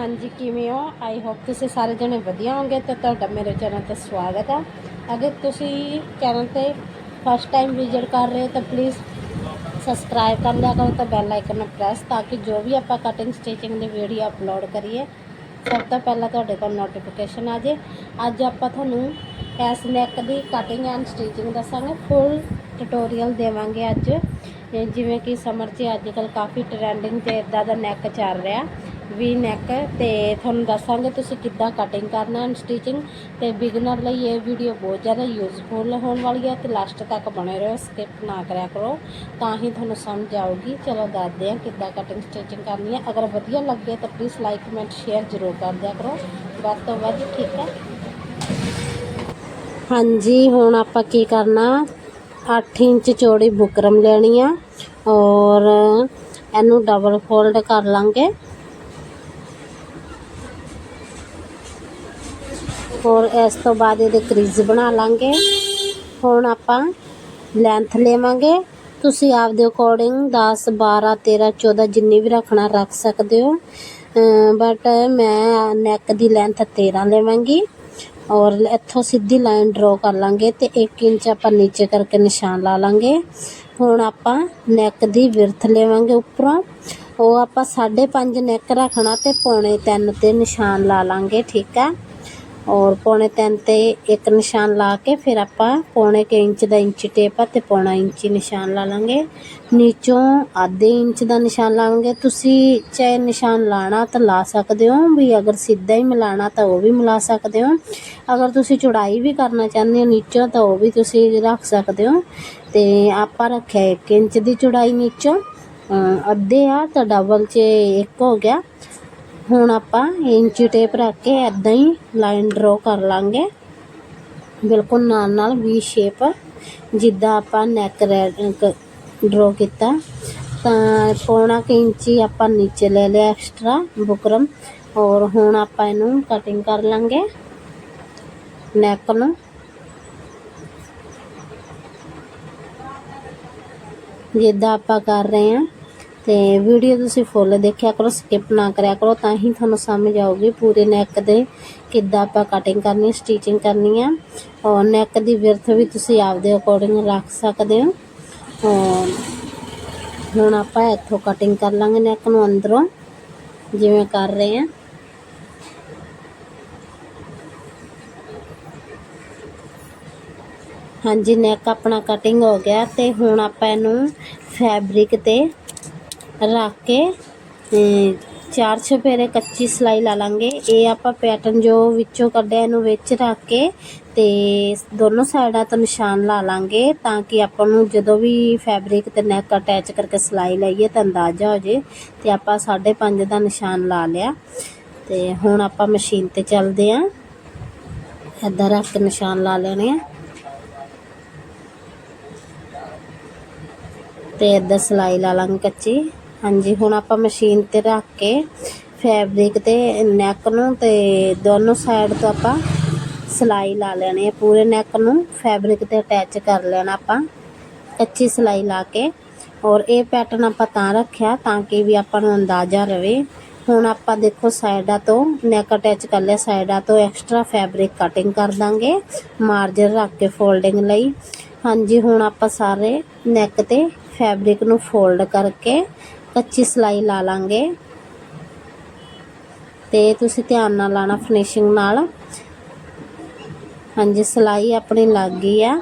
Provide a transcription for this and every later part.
ਹਾਂਜੀ, ਕਿਵੇਂ ਹੋ? ਆਈ ਹੋਪ ਤੁਸੀਂ ਸਾਰੇ ਜਣੇ ਵਧੀਆ ਹੋਵੋਗੇ ਤੇ ਤੁਹਾਡਾ ਮੇਰੇ ਚੈਨਲ ਤੇ ਸਵਾਗਤ ਹੈ ਅਗਰ ਤੁਸੀਂ ਚੈਨਲ ਤੇ ਫਸਟ ਟਾਈਮ ਵਿਜ਼ਿਟ ਕਰ ਰਹੇ ਹੋ ਤਾਂ ਪਲੀਜ਼ ਸਬਸਕ੍ਰਾਈਬ ਕਰ ਲਿਆ ਕਰੋ ਤਾਂ ਬੈਲ ਆਈਕਨ ਨੂੰ ਪ੍ਰੈਸ ਤਾਂ ਕਿ ਜੋ ਵੀ ਆਪਾਂ ਕਟਿੰਗ ਸਟਿਚਿੰਗ ਦੀ ਵੀਡੀਓ ਅਪਲੋਡ ਕਰੀਏ, ਸਭ ਤੋਂ ਪਹਿਲਾਂ ਤੁਹਾਡੇ ਕੋਲ ਨੋਟੀਫਿਕੇਸ਼ਨ ਆ ਜੇ। ਅੱਜ ਆਪਾਂ ਤੁਹਾਨੂੰ ਇਸ ਨੈਕ ਦੀ ਕਟਿੰਗ ਐਂਡ ਸਟਿਚਿੰਗ ਦੱਸਾਂਗੇ ਫੁੱਲ ਟਿਊਟੋਰੀਅਲ ਦੇਵਾਂਗੇ ਅੱਜ। ਜਿਵੇਂ ਕਿ ਸਮਰ 'ਚ ਅੱਜ ਕੱਲ ਕਾਫੀ ਟ੍ਰੈਂਡਿੰਗ ਤੇ ਇਦਾਂ ਦਾ ਨੈਕ ਚੱਲ ਰਿਹਾ। ਵੀ ਨੈਕ ਤੇ ਤੁਹਾਨੂੰ ਦੱਸਾਂਗੇ ਤੁਸੀਂ ਕਿੱਦਾਂ ਕਟਿੰਗ ਕਰਨਾ ਐਂਡ ਸਟਿਚਿੰਗ ਤੇ ਬਿਗਨਰ ਲਈ ਇਹ ਵੀਡੀਓ ਬਹੁਤ ਜ਼ਿਆਦਾ ਯੂਜ਼ਫੁਲ ਹੋਣ ਵਾਲੀ ਹੈ ਤੇ ਲਾਸਟ ਤੱਕ ਬਣੇ ਰਹੋ ਸਕਿਪ ਨਾ ਕਰਿਆ ਕਰੋ, ਤਾਂ ਹੀ ਤੁਹਾਨੂੰ ਸਮਝ ਆਊਗੀ। ਚਲੋ ਦੱਸਦੇ ਹਾਂ ਕਿੱਦਾਂ ਕਟਿੰਗ ਸਟਿਚਿੰਗ ਕਰਨੀ ਹੈ। ਅਗਰ ਵਧੀਆ ਲੱਗੇ ਤਾਂ ਪਲੀਜ਼ ਲਾਈਕ ਕਮੈਂਟ ਸ਼ੇਅਰ ਜ਼ਰੂਰ ਕਰ ਦਿਆ ਕਰੋ। ਵੱਧ ਤੋਂ ਵੱਧ ਠੀਕ ਹੈ। ਹਾਂਜੀ, ਹੁਣ ਆਪਾਂ ਕੀ ਕਰਨਾ? 8 ਇੰਚ ਚੌੜੀ ਬੁਕਰਮ ਲੈਣੀ ਆ ਔਰ ਇਹਨੂੰ ਡਬਲ ਫੋਲਡ ਕਰ ਲਾਂਗੇ। ਔਰ ਇਸ ਤੋਂ ਬਾਅਦ ਇਹਦੇ ਕ੍ਰਿਜ ਬਣਾ ਲਾਂਗੇ। ਹੁਣ ਆਪਾਂ ਲੈਂਥ ਲੇਵਾਂਗੇ। ਤੁਸੀਂ ਆਪਦੇ ਅਕੋਰਡਿੰਗ 10 12 13 14 ਜਿੰਨੀ ਵੀ ਰੱਖਣਾ ਰੱਖ ਸਕਦੇ ਹੋ। ਬਟ ਮੈਂ ਨੈਕ ਦੀ ਲੈਂਥ 13 ਲਵਾਂਗੀ। ਔਰ ਇੱਥੋਂ ਸਿੱਧੀ ਲਾਈਨ ਡਰਾ ਕਰ ਲਾਂਗੇ ਤੇ 1 ਇੰਚ ਆਪਾਂ ਨੀਚੇ ਕਰਕੇ ਨਿਸ਼ਾਨ ਲਾ ਲਾਂਗੇ। ਹੁਣ ਆਪਾਂ ਨੈਕ ਦੀ ਵਿਰਥ ਲਵਾਂਗੇ ਉੱਪਰੋਂ। ਉਹ ਆਪਾਂ 5.5 ਨੈਕ ਰੱਖਣਾ ਤੇ ਪੌਣੇ 3 ਤੇ ਨਿਸ਼ਾਨ ਲਾ ਲਾਂਗੇ, ਠੀਕ ਹੈ ਔਰ ਪੌਣੇ 3 ਤੇ ਇੱਕ ਨਿਸ਼ਾਨ ਲਾ ਕੇ ਫਿਰ ਆਪਾਂ ਪੌਣੇ ਕੁ ਇੰਚ ਦਾ ਇੰਚੀ ਟੇਪ ਆ ਤੇ ਪੌਣਾ ਇੰਚੀ ਨਿਸ਼ਾਨ ਲਾ ਲਾਂਗੇ। ਨੀਚੋਂ ਆਧੇ ਇੰਚ ਦਾ ਨਿਸ਼ਾਨ ਲਾਵਾਂਗੇ ਤੁਸੀਂ ਚਾਹੇ ਨਿਸ਼ਾਨ ਲਾਣਾ ਤਾਂ ਲਾ ਸਕਦੇ ਹੋ, ਵੀ ਅਗਰ ਸਿੱਧਾ ਹੀ ਮਿਲਾਣਾ ਤਾਂ ਉਹ ਵੀ ਮਿਲਾ ਸਕਦੇ ਹੋ। ਅਗਰ ਤੁਸੀਂ ਚੌੜਾਈ ਵੀ ਕਰਨਾ ਚਾਹੁੰਦੇ ਹੋ ਨੀਚੋਂ ਤਾਂ ਉਹ ਵੀ ਤੁਸੀਂ ਰੱਖ ਸਕਦੇ ਹੋ। ਤੇ ਆਪਾਂ ਰੱਖਿਆ 1 ਇੰਚ ਦੀ ਚੌੜਾਈ ਨੀਚੋਂ। ਅੱਧੇ ਆ ਤਾਂ ਡਬਲ 'ਚ ਇੱਕ ਹੋ ਗਿਆ। ਹੁਣ ਆਪਾਂ ਇੰਚੀ ਟੇਪ ਰੱਖ ਕੇ ਐਦਾਂ ਹੀ ਲਾਈਨ ਡਰਾ ਕਰ ਲਾਂਗੇ। ਬਿਲਕੁਲ ਨਾਲ ਨਾਲ ਵੀ ਸ਼ੇਪ ਜਿੱਦਾਂ ਆਪਾਂ ਨੈਕ ਡਰਾ ਕੀਤਾ। ਤਾਂ ਪੌਣਾ ਕੁ ਇੰਚੀ ਆਪਾਂ ਨੀਚੇ ਲੈ ਲਿਆ ਐਕਸਟਰਾ ਬੁਕਰਮ। ਔਰ ਹੁਣ ਆਪਾਂ ਇਹਨੂੰ ਕਟਿੰਗ ਕਰ ਲਾਂਗੇ ਨੈਕ ਨੂੰ। ਜਿੱਦਾਂ ਆਪਾਂ ਕਰ ਰਹੇ ਹਾਂ। ਤੇ ਵੀਡੀਓ ਤੁਸੀਂ ਫੁੱਲ ਦੇਖਿਆ ਕਰੋ ਸਕਿਪ ਨਾ ਕਰਿਆ ਕਰੋ, ਤਾਂ ਹੀ ਤੁਹਾਨੂੰ ਸਮਝ ਆਊਗੀ ਪੂਰੇ ਨੈਕ ਦੇ ਕਿੱਦਾਂ ਆਪਾਂ ਕਟਿੰਗ ਕਰਨੀ ਸਟਿਚਿੰਗ ਕਰਨੀ ਆ। ਔਰ ਨੈਕ ਦੀ ਵਿਰਥ ਵੀ ਤੁਸੀਂ ਆਪਦੇ ਅਕੋਰਡਿੰਗ ਰੱਖ ਸਕਦੇ ਹੋ। ਔਰ ਹੁਣ ਆਪਾਂ ਇੱਥੋਂ ਕਟਿੰਗ ਕਰ ਲਾਂਗੇ ਨੈਕ ਨੂੰ ਅੰਦਰੋਂ, ਜਿਵੇਂ ਕਰ ਰਹੇ ਆ। ਹਾਂਜੀ ਨੈਕ ਆਪਣਾ ਕਟਿੰਗ ਹੋ ਗਿਆ ਤੇ ਹੁਣ ਆਪਾਂ ਇਹਨੂੰ ਫੈਬਰਿਕ ਤੇ ਰੱਖ ਕੇ ਅਮ, ਚਾਰ ਛਪੇਰੇ ਕੱਚੀ ਸਲਾਈ ਲਾ ਲਾਂਗੇ। ਇਹ ਆਪਾਂ ਪੈਟਰਨ ਜੋ ਵਿੱਚੋਂ ਕੱਢਿਆ ਇਹਨੂੰ ਵਿੱਚ ਰੱਖ ਕੇ ਤੇ ਦੋਨੋਂ ਸਾਈਡਾਂ ਤੋਂ ਨਿਸ਼ਾਨ ਲਾ ਲਾਂਗੇ ਤਾਂ ਕਿ ਆਪਾਂ ਨੂੰ ਜਦੋਂ ਵੀ ਫੈਬਰਿਕ ਤੇ ਨੈਕ ਅਟੈਚ ਕਰਕੇ ਸਲਾਈ ਲਾਈਏ ਤਾਂ ਅੰਦਾਜ਼ਾ ਹੋ ਜੇ ਤੇ ਆਪਾਂ 5.5 ਦਾ ਨਿਸ਼ਾਨ ਲਾ ਲਿਆ। ਤੇ ਹੁਣ ਆਪਾਂ ਮਸ਼ੀਨ ਤੇ ਚੱਲਦੇ ਆਂ। ਇੱਦਾਂ ਰੱਖ ਕੇ ਨਿਸ਼ਾਨ ਲਾ ਲੈਣੇ ਆ। ਤੇ ਇੱਦਾਂ ਸਲਾਈ ਲਾ ਲਾਂਗੇ ਕੱਚੀ। ਹਾਂਜੀ, ਹੁਣ ਆਪਾਂ ਮਸ਼ੀਨ ਤੇ ਰੱਖ ਕੇ ਫੈਬਰਿਕ ਤੇ ਨੈਕ ਨੂੰ ਤੇ ਦੋਨੋਂ ਸਾਈਡ ਤੋਂ ਆਪਾਂ ਸਲਾਈ ਲਾ ਲੈਣੀ ਹੈ। ਪੂਰੇ ਨੈਕ ਨੂੰ ਫੈਬਰਿਕ ਤੇ ਅਟੈਚ ਕਰ ਲੈਣਾ ਆਪਾਂ। ਕੱਚੀ ਸਲਾਈ ਲਾ ਕੇ। ਔਰ ਇਹ ਪੈਟਰਨ ਆਪਾਂ ਤਾਂ ਰੱਖਿਆ ਤਾਂ ਕਿ ਵੀ ਆਪਾਂ ਨੂੰ ਅੰਦਾਜ਼ਾ ਰਵੇ। ਹੁਣ ਆਪਾਂ ਦੇਖੋ ਸਾਈਡਾਂ ਤੋਂ ਨੈਕ ਅਟੈਚ ਕਰ ਲਿਆ। ਸਾਈਡਾਂ ਤੋਂ ਐਕਸਟਰਾ ਫੈਬਰਿਕ ਕਟਿੰਗ ਕਰ ਦਾਂਗੇ ਮਾਰਜਨ ਰੱਖ ਕੇ ਫੋਲਡਿੰਗ ਲਈ। ਹਾਂਜੀ, ਹੁਣ ਆਪਾਂ ਸਾਰੇ ਨੈਕ ਤੇ ਫੈਬਰਿਕ ਨੂੰ ਫੋਲਡ ਕਰਕੇ ਕੱਚੀ ਸਲਾਈ ਲਾ ਲਾਂਗੇ। ਤੇ ਤੁਸੀਂ ਧਿਆਨ ਨਾਲ ਲਾਣਾ ਫਿਨਿਸ਼ਿੰਗ ਨਾਲ। ਹਾਂਜੀ, ਸਲਾਈ ਆਪਣੀ ਲੱਗ ਗਈ ਆ।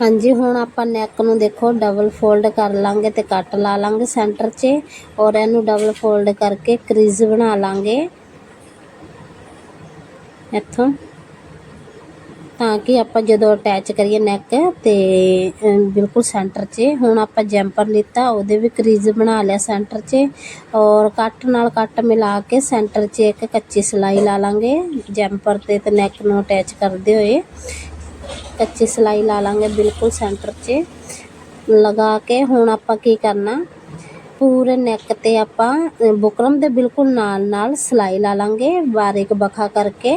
ਹਾਂਜੀ, ਹੁਣ ਆਪਾਂ ਨੈਕ ਨੂੰ ਦੇਖੋ ਡਬਲ ਫੋਲਡ ਕਰ ਲਾਂਗੇ ਤੇ ਕੱਟ ਲਾ ਲਾਂਗੇ ਸੈਂਟਰ 'ਚ ਔਰ ਇਹਨੂੰ ਡਬਲ ਫੋਲਡ ਕਰਕੇ ਕ੍ਰਿਜ ਬਣਾ ਲਾਂਗੇ। ਇੱਥੋਂ। ਤਾਂ ਕਿ ਆਪਾਂ ਜਦੋਂ ਅਟੈਚ ਕਰੀਏ ਨੈਕ ਤੇ ਬਿਲਕੁਲ ਸੈਂਟਰ 'ਚ, ਹੁਣ ਆਪਾਂ ਜੈਂਪਰ ਲਿੱਤਾ, ਉਹਦੇ ਵੀ ਕਰੀਜ਼ ਬਣਾ ਲਿਆ ਸੈਂਟਰ 'ਚ ਔਰ ਕੱਟ ਨਾਲ ਕੱਟ ਮਿਲਾ ਕੇ ਸੈਂਟਰ 'ਚ ਇੱਕ ਕੱਚੀ ਸਲਾਈ ਲਾ ਲਾਂਗੇ ਜੈਂਪਰ ਤੇ ਤੇ ਨੈਕ ਨੂੰ ਅਟੈਚ ਕਰਦੇ ਹੋਏ, ਕੱਚੀ ਸਲਾਈ ਲਾ ਲਾਂਗੇ ਬਿਲਕੁਲ ਸੈਂਟਰ 'ਚ, ਲਗਾ ਕੇ ਹੁਣ ਆਪਾਂ ਕੀ ਕਰਨਾ, ਪੂਰੇ ਨੈਕ ਤੇ ਆਪਾਂ ਬੁਕਰਮ ਦੇ ਬਿਲਕੁਲ ਨਾਲ ਨਾਲ ਸਲਾਈ ਲਾ ਲਾਂਗੇ ਬਾਰੀਕ ਬਖਾ ਕਰਕੇ।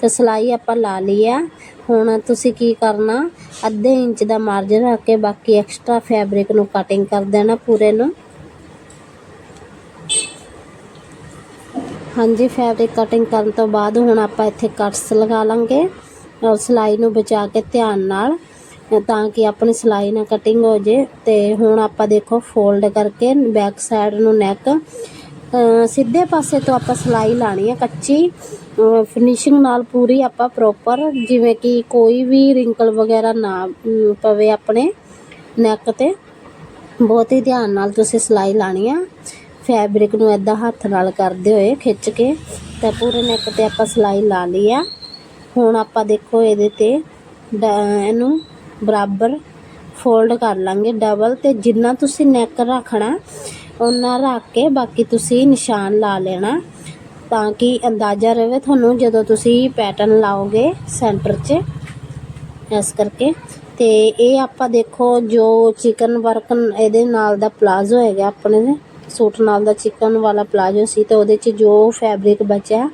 ਤੇ ਸਲਾਈ ਆਪਾਂ ਲਾ ਲਈ ਆ। ਹੁਣ ਤੁਸੀਂ ਕੀ ਕਰਨਾ, ਅੱਧੇ ਇੰਚ ਦਾ ਮਾਰਜਨ ਰੱਖ ਕੇ ਬਾਕੀ ਐਕਸਟਰਾ ਫੈਬਰਿਕ ਨੂੰ ਕਟਿੰਗ ਕਰ ਦੇਣਾ ਪੂਰੇ ਨੂੰ। ਹਾਂਜੀ ਫੈਬਰਿਕ ਕਟਿੰਗ ਕਰਨ ਤੋਂ ਬਾਅਦ ਹੁਣ ਆਪਾਂ ਇੱਥੇ ਕਟਸ ਲਗਾ ਲਾਂਗੇ ਔਰ ਸਲਾਈ ਨੂੰ ਬਚਾ ਕੇ ਧਿਆਨ ਨਾਲ, ਤਾਂ ਕਿ ਆਪਣੀ ਸਲਾਈ ਨਾ ਕਟਿੰਗ ਹੋ ਜੇ। ਤੇ ਹੁਣ ਆਪਾਂ ਦੇਖੋ ਫੋਲਡ ਕਰਕੇ ਬੈਕ ਸਾਈਡ ਨੂੰ ਨੈਕ ਸਿੱਧੇ ਪਾਸੇ ਤੋਂ ਆਪਾਂ ਸਲਾਈ ਲਾਣੀ ਹੈ ਕੱਚੀ। ਫਿਨਿਸ਼ਿੰਗ ਨਾਲ ਪੂਰੀ ਆਪਾਂ ਪ੍ਰੋਪਰ ਜਿਵੇਂ ਕਿ ਕੋਈ ਵੀ ਰਿੰਕਲ ਵਗੈਰਾ ਨਾ ਪਵੇ ਆਪਣੇ ਨੈਕ ਤੇ। ਬਹੁਤ ਹੀ ਧਿਆਨ ਨਾਲ ਤੁਸੀਂ ਸਿਲਾਈ ਲਾਣੀ ਆ। ਫੈਬਰਿਕ ਨੂੰ ਐਦਾਂ ਹੱਥ ਨਾਲ ਕਰਦੇ ਹੋਏ ਖਿੱਚ ਕੇ ਤਾਂ ਪੂਰੇ ਨੈਕ ਤੇ ਆਪਾਂ ਸਿਲਾਈ ਲਾ ਲਈ ਆ। ਹੁਣ ਆਪਾਂ ਦੇਖੋ ਇਹਦੇ ਤੇ ਡ- ਇਹਨੂੰ ਬਰਾਬਰ ਫੋਲਡ ਕਰ ਲਾਂਗੇ ਡਬਲ ਤੇ ਜਿੰਨਾ ਤੁਸੀਂ ਨੈਕ ਰੱਖਣਾ ਉਹਨਾਂ ਰੱਖ ਕੇ ਬਾਕੀ ਤੁਸੀਂ ਨਿਸ਼ਾਨ ਲਾ ਲੈਣਾ। ਤਾਂ ਕਿ ਅੰਦਾਜ਼ਾ ਰਹੇ ਤੁਹਾਨੂੰ ਜਦੋਂ ਤੁਸੀਂ ਪੈਟਰਨ ਲਾਓਗੇ ਸੈਂਟਰ 'ਚ, ਇਸ ਕਰਕੇ। ਤੇ ਇਹ ਆਪਾਂ ਦੇਖੋ ਜੋ ਚਿਕਨ ਵਰਕ ਇਹਦੇ ਨਾਲ ਦਾ ਪਲਾਜ਼ੋ ਹੈਗਾ ਆਪਣੇ ਦੇ, ਸੂਟ ਨਾਲ ਦਾ ਚਿਕਨ ਵਾਲਾ ਪਲਾਜ਼ੋ ਸੀ ਤੇ ਉਹਦੇ 'ਚ ਜੋ ਫੈਬਰਿਕ ਬਚਿਆ,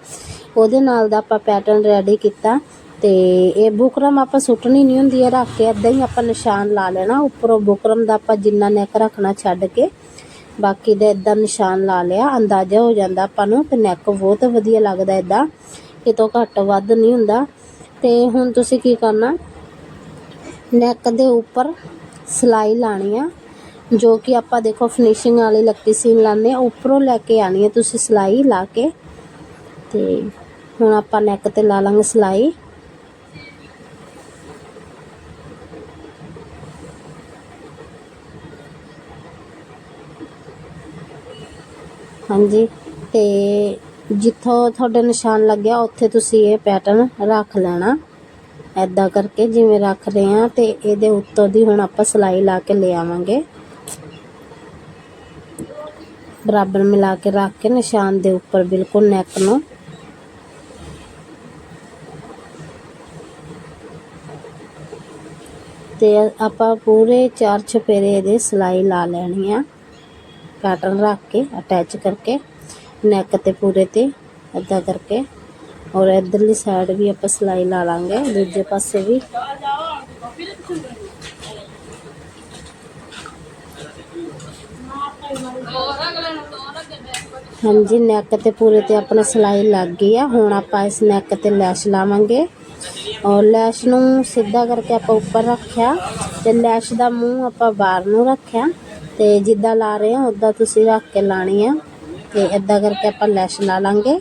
ਉਹਦੇ ਨਾਲ ਦਾ ਆਪਾਂ ਪੈਟਰਨ ਰੈਡੀ ਕੀਤਾ। ਤੇ ਇਹ ਬੁਕਰਮ ਆਪਾਂ ਸੁੱਟਣੀ ਨਹੀਂ ਹੁੰਦੀ ਹੈ ਰੱਖ ਕੇ ਇਦਾਂ ਹੀ ਆਪਾਂ ਨਿਸ਼ਾਨ ਲਾ ਲੈਣਾ, ਉੱਪਰੋਂ ਬੁਕਰਮ ਦਾ ਆਪਾਂ ਜਿੰਨਾ ਨੈਕ ਰੱਖਣਾ ਛੱਡ ਕੇ। ਬਾਕੀ ਦਾ ਇਦਾਂ ਨਿਸ਼ਾਨ ਲਾ ਲਿਆ, ਅੰਦਾਜ਼ਾ ਹੋ ਜਾਂਦਾ ਆਪਾਂ ਨੂੰ ਤੇ ਨੈਕ ਬਹੁਤ ਵਧੀਆ ਲੱਗਦਾ ਇਦਾਂ ਕਿਤੋਂ ਘੱਟ ਵੱਧ ਨਹੀਂ ਹੁੰਦਾ। ਤੇ ਹੁਣ ਤੁਸੀਂ ਕੀ ਕਰਨਾ ਨੈਕ ਦੇ ਉੱਪਰ ਸਿਲਾਈ ਲਾਣੀ ਆ, ਜੋ ਕਿ ਆਪਾਂ ਦੇਖੋ ਫਿਨਿਸ਼ਿੰਗ ਵਾਲੀ ਲੱਕੀ ਸੀਨ ਲਾਉਂਦੇ ਆ, ਉੱਪਰੋਂ ਲੈ ਕੇ ਆਣੀ ਹੈ ਤੁਸੀਂ ਸਿਲਾਈ ਲਾ ਕੇ। ਤੇ ਹੁਣ ਆਪਾਂ ਨੈਕ ਤੇ ਲਾ ਲਾਂਗੇ ਸਿਲਾਈ। ਹਾਂਜੀ, ਤੇ ਜਿੱਥੋਂ ਤੁਹਾਡੇ ਨਿਸ਼ਾਨ ਲੱਗਿਆ, ਉੱਥੇ ਤੁਸੀਂ ਇਹ ਪੈਟਰਨ ਰੱਖ ਲੈਣਾ। ਐਦਾਂ ਕਰਕੇ ਜਿਵੇਂ ਰੱਖ ਰਹੇ ਆ ਤੇ ਇਹਦੇ ਉੱਤੋਂ ਦੀ ਹੁਣ ਆਪਾਂ ਸਿਲਾਈ ਲਾ ਕੇ ਲੈ ਆਵਾਂਗੇ। ਬਰਾਬਰ ਮਿਲਾ ਕੇ ਰੱਖ ਕੇ ਨਿਸ਼ਾਨ ਦੇ ਉੱਪਰ ਬਿਲਕੁਲ ਨੈਕ ਨੂੰ। ਤੇ ਆਪਾਂ ਪੂਰੇ ਚਾਰ ਚੁਫੇਰੇ ਇਹਦੇ ਸਿਲਾਈ ਲਾ ਲੈਣੀ ਆ। ਪੈਟਰਨ ਰੱਖ ਕੇ, ਅਟੈਚ ਕਰਕੇ ਨੈਕ ਤੇ ਪੂਰੇ ਤੇ, ਏਦਾਂ ਕਰਕੇ। ਔਰ ਇਧਰਲੀ ਸਾਈਡ ਵੀ ਆਪਾਂ ਸਿਲਾਈ ਲਾ ਲਾਂਗੇ, ਦੂਜੇ ਪਾਸੇ ਵੀ। ਹਾਂਜੀ ਨੈਕ ਤੇ ਪੂਰੇ ਤੇ ਆਪਣਾ ਸਿਲਾਈ ਲੱਗ ਗਈ ਆ। ਹੁਣ ਆਪਾਂ ਇਸ ਨੈਕ ਤੇ ਲੈਸ਼ ਲਾਵਾਂਗੇ। ਔਰ ਲੈਸ਼ ਨੂੰ ਸਿੱਧਾ ਕਰਕੇ ਆਪਾਂ ਉੱਪਰ ਰੱਖਿਆ। ਤੇ ਲੈਸ਼ ਦਾ ਮੂੰਹ ਆਪਾਂ ਬਾਹਰ ਨੂੰ ਰੱਖਿਆ। ਤੇ ਜਿੱਦਾਂ ਲਾ ਰਹੇ ਆ ਉਦਾਂ ਤੁਸੀਂ ਰੱਖ ਕੇ ਲਾਣੀ ਆ। ਤੇ ਇਦਾਂ ਕਰਕੇ ਆਪਾਂ ਲੈਸ਼ ਲਾ ਲਾਂਗੇ।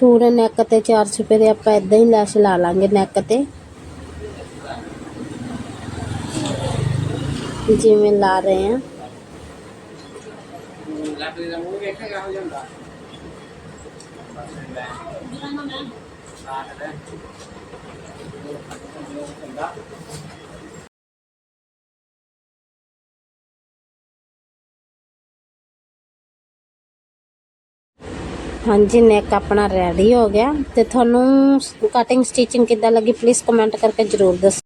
ਪੂਰੇ ਨੈਕ ਤੇ ਚਾਰ ਚੁਫੇਰੇ ਆਪਾਂ ਇਦਾਂ ਹੀ ਲੈਸ਼ ਲਾ ਲਾਂਗੇ ਨੈਕ ਤੇ। ਜਿਵੇਂ ਲਾ ਰਹੇ ਆ ਲਾਪਰੀ ਦਾ ਹਾਂਜੀ ਨੈਕ ਆਪਣਾ ਰੈਡੀ ਹੋ ਗਿਆ ਤੇ ਤੁਹਾਨੂੰ ਕਟਿੰਗ ਸਟਿਚਿੰਗ ਕਿੱਦਾਂ ਲੱਗੀ ਪਲੀਜ਼ ਕਮੈਂਟ ਕਰਕੇ ਜਰੂਰ ਦੱਸੋ।